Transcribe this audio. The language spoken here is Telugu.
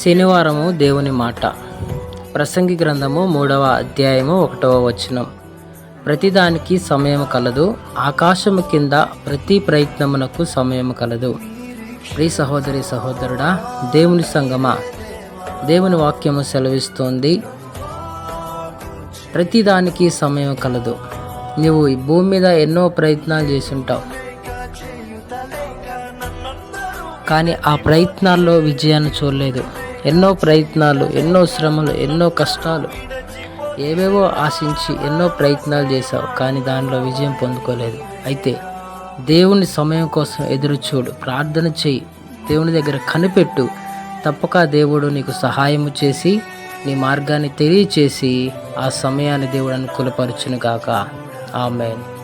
శనివారము దేవుని మాట. ప్రసంగి గ్రంథము మూడవ అధ్యాయము ఒకటవ వచనం. ప్రతిదానికి సమయం కలదు ఆకాశము కింద ప్రతి ప్రయత్నమునకు సమయం కలదు. ప్రియ సహోదరి సహోదరుడా దేవుని సంగమా. దేవుని వాక్యము సెలవిస్తోంది. ప్రతిదానికి సమయం కలదు. నువ్వు ఈ భూమి మీద ఎన్నో ప్రయత్నాలు చేసుంటావు కానీ ఆ ప్రయత్నాల్లో విజయాన్ని చూడలేదు. ఎన్నో ప్రయత్నాలు ఎన్నో శ్రమలు ఎన్నో కష్టాలు. ఏవేవో ఆశించి ఎన్నో ప్రయత్నాలు చేశావు కానీ దానిలో విజయం పొందుకోలేదు. అయితే దేవుని సమయం కోసం ఎదురు చూడు ప్రార్థన చెయ్యి. దేవుని దగ్గర కనిపెట్టు. తప్పక దేవుడు నీకు సహాయము చేసి నీ మార్గాన్ని తెలియచేసి ఆ సమయాన్ని దేవుడు అనుకూలపరచును గాక ఆమెన్.